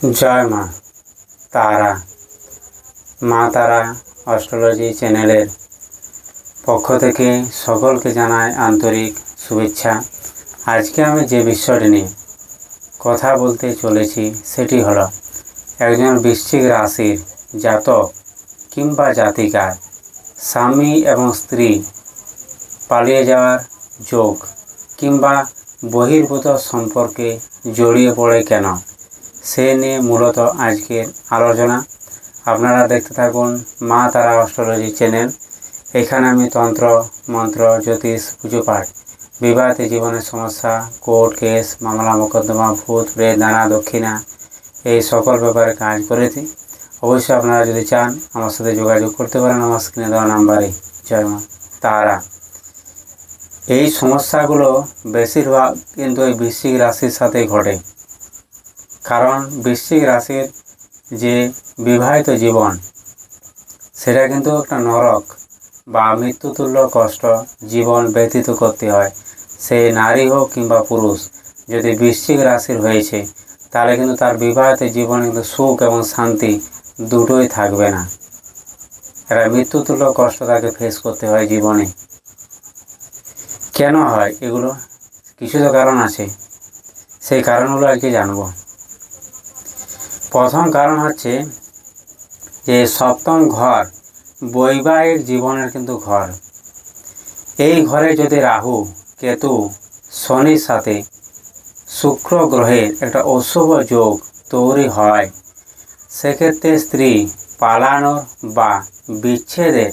জয় মা। তারা মা তারা অস্ট্রোলজি চ্যানেলের পক্ষ থেকে সকলকে জানায় আন্তরিক শুভেচ্ছা। আজকে আমি যে বিষয়টি নিয়ে কথা বলতে চলেছি সেটি হলো একজন বৃশ্চিক রাশির জাতক কিংবা জাতিকার স্বামী এবং স্ত্রী পালিয়ে যাওয়ার যোগ কিংবা বহির্ভূত সম্পর্কে জড়িয়ে পড়ে কেন? সে নিয়ে মূলত আজকের আলোচনা। আপনারা দেখতে থাকুন মা তারা অস্ট্রোলজি চ্যানেল। এখানে আমি তন্ত্র, মন্ত্র, জ্যোতিষ, পুজো পাঠ, বিবাহিত জীবনের সমস্যা, কোর্ট কেস, মামলা, মোকদ্দমা, ভূত, প্রেত, নানা, দক্ষিণা, এই সকল ব্যাপারে কাজ করেছি। অবশ্যই আপনারা যদি চান আমার সাথে যোগাযোগ করতে পারেন আমার স্ক্রিনে দেওয়া নাম্বারে। জয় মা তারা। এই সমস্যাগুলো বেশিরভাগ কিন্তু এই বৃশ্চিক রাশির সাথে ঘটে। কারণ বৃশ্চিক রাশির যে বিবাহিত জীবন, সেটা কিন্তু একটা নরক বা মৃত্যুতুল্য কষ্ট জীবন ব্যতীত করতে হয়। সে নারী হোক কিংবা পুরুষ, যদি বৃশ্চিক রাশির হয়েছে, তাহলে কিন্তু তার বিবাহিত জীবনে কিন্তু সুখ এবং শান্তি দুটোই থাকবে না। একটা মৃত্যুতুল্য কষ্ট তাকে ফেস করতে হয় জীবনে। কেন হয় এগুলো? কিছু তো কারণ আছে। সেই কারণগুলো আর কি জানব? প্রথম কারণ হচ্ছে যে সপ্তম ঘর বৈবাহিক জীবনের কিন্তু ঘর। এই ঘরে যদি রাহু, কেতু, শনির সাথে শুক্র গ্রহের একটা অশুভ যোগ তৈরি হয়, সেক্ষেত্রে স্ত্রী পালানোর বা বিচ্ছেদের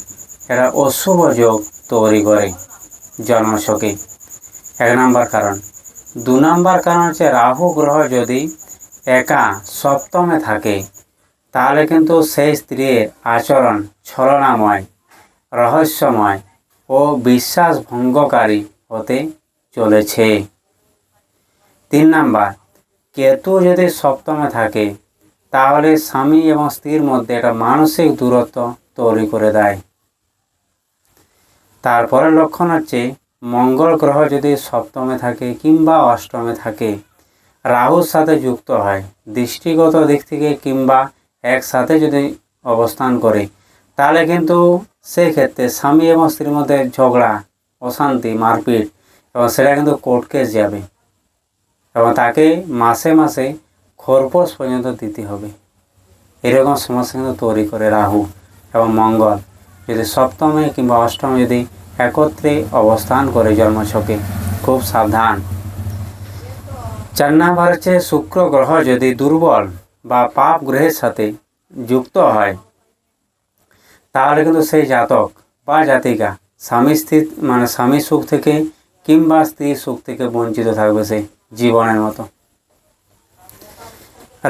একটা অশুভ যোগ তৈরি করে জন্মশকে এক নম্বর কারণ। দু নম্বর কারণ হচ্ছে রাহু গ্রহ যদি একা সপ্তমে থাকে। তাহলে কিন্তু সেই স্ত্রীর আচরণ ছলনাময়, রহস্যময় ও বিশ্বাস ভঙ্গকারী হতে চলেছে। তিন নাম্বার, কেতু যদি সপ্তমে থাকে, তাহলে স্বামী এবং স্ত্রীর মধ্যে একটা মানসিক দূরত্ব তৈরি করে দেয়। তারপরে লক্ষণ হচ্ছে, মঙ্গল গ্রহ যদি সপ্তমে থাকে কিংবা অষ্টমে থাকে রাহুর সাথে যুক্ত হয়, দৃষ্টিগত দিক থেকে কিংবা একসাথে যদি অবস্থান করে, তাহলে কিন্তু সেই ক্ষেত্রে স্বামী এবং স্ত্রীর মধ্যে ঝগড়া, অশান্তি, মারপিট এবং সেটা কিন্তু কোর্ট কেস যাবে এবং তাকে মাসে মাসে খরপোশ পর্যন্ত দিতে হবে। এরকম সমস্যা কিন্তু তৈরি করে রাহু এবং মঙ্গল। যদি সপ্তমে কিংবা অষ্টমে যদি একত্রে অবস্থান করে জন্মছকে, খুব সাবধান। চার নাম্বার হচ্ছে শুক্র গ্রহ যদি দুর্বল বা পাপ গ্রহের সাথে যুক্ত হয়, তাহলে কিন্তু সেই জাতক বা জাতিকা স্বামী স্ত্রী মানে স্বামী সুখ থেকে কিংবা স্ত্রী সুখ থেকে বঞ্চিত থাকবে সে জীবনের মতো।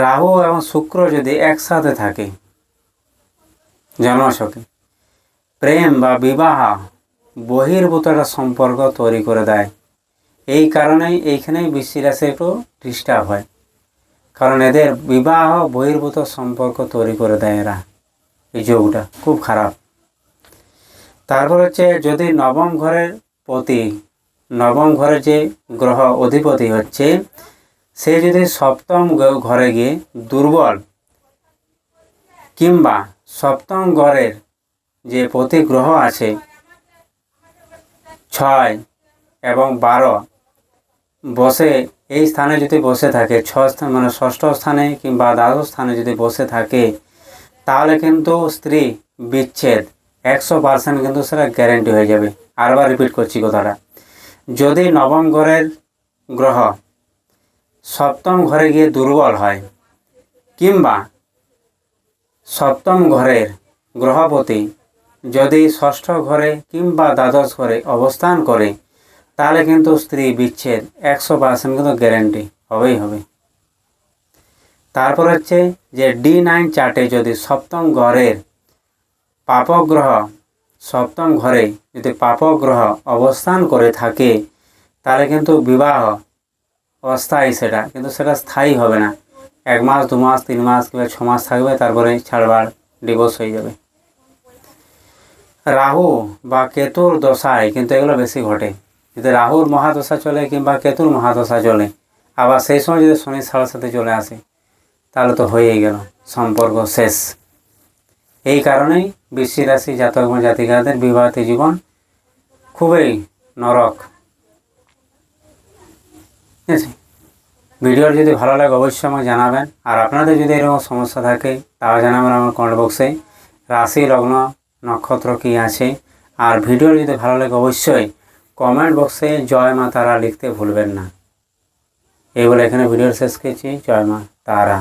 রাহু এবং শুক্র যদি একসাথে থাকে জন্মছকে প্রেম বা বিবাহ বহির্ভূত একটা সম্পর্ক তৈরি করে দেয়। এই কারণেই এইখানেই বৃষ্টি রাশি একটু ডিস্টার্ব হয়। কারণ এদের বিবাহ বহির্ভূত সম্পর্ক তৈরি করে দেয় এরা। এই যোগটা খুব খারাপ। তারপর হচ্ছে যদি নবম ঘরের প্রতি নবম ঘরের যে গ্রহ অধিপতি হচ্ছে, সে যদি সপ্তম ঘরে গিয়ে দুর্বল কিংবা সপ্তম ঘরের যে প্রতি গ্রহ আছে, ছয় এবং বারো বসে, এই স্থানে যদি বসে থাকে, ছ স্থান মানে ষষ্ঠ স্থানে কিংবা দ্বাদশ স্থানে যদি বসে থাকে, তাহলে কিন্তু স্ত্রী বিচ্ছেদ। একশো পার্সেন্ট কিন্তু সেটা গ্যারেন্টি হয়ে যাবে। আরবার রিপিট করছি কথাটা। যদি নবম ঘরের গ্রহ সপ্তম ঘরে গিয়ে দুর্বল হয়, কিংবা সপ্তম ঘরের গ্রহপতি যদি ষষ্ঠ ঘরে কিংবা দ্বাদশ ঘরে অবস্থান করে তাহলে কিন্তু স্ত্রী বিচ্ছেদ একশো পার্সেন্ট কিন্তু গ্যারেন্টি হবেই হবে। তারপর হচ্ছে যে ডি নাইন চার্টে যদি সপ্তম ঘরের পাপগ্রহ, সপ্তম ঘরে যদি পাপগ্রহ অবস্থান করে থাকে, তাহলে কিন্তু বিবাহ অস্থায়ী সেটা, কিন্তু সেটা স্থায়ী হবে না। এক মাস, দু মাস, তিন মাস কিংবা ছ মাস থাকবে, তারপরে ছাড়বার ডিভোর্স হয়ে যাবে। রাহু বা কেতুর দশায় কিন্তু এগুলো বেশি ঘটে। যদি রাহুর মহাদশা চলে কিংবা কেতুর মহাদশা চলে, আবার সেই সময় যদি শনি সাড়ে সাথে চলে আসে, তাহলে তো হয়েই গেল, সম্পর্ক শেষ। এই কারণেই বৃশ্চিক রাশি জাতক এবং জাতিকাদের বিবাহিত জীবন খুবই নরক। ঠিক আছে? ভিডিওর যদি ভালো লাগে অবশ্যই আমাকে জানাবেন। আর আপনাদের যদি এরকম সমস্যা থাকে, তাও জানাবেন আমার কমেন্ট বক্সে রাশি, লগ্ন, নক্ষত্র কী আছে? আর ভিডিও যদি ভালো লাগে অবশ্যই কমেন্ট বক্সে জয় মা তারা লিখতে ভুলবেন না। এই বলে এখানে ভিডিও শেষ করছি। জয় মা তারা।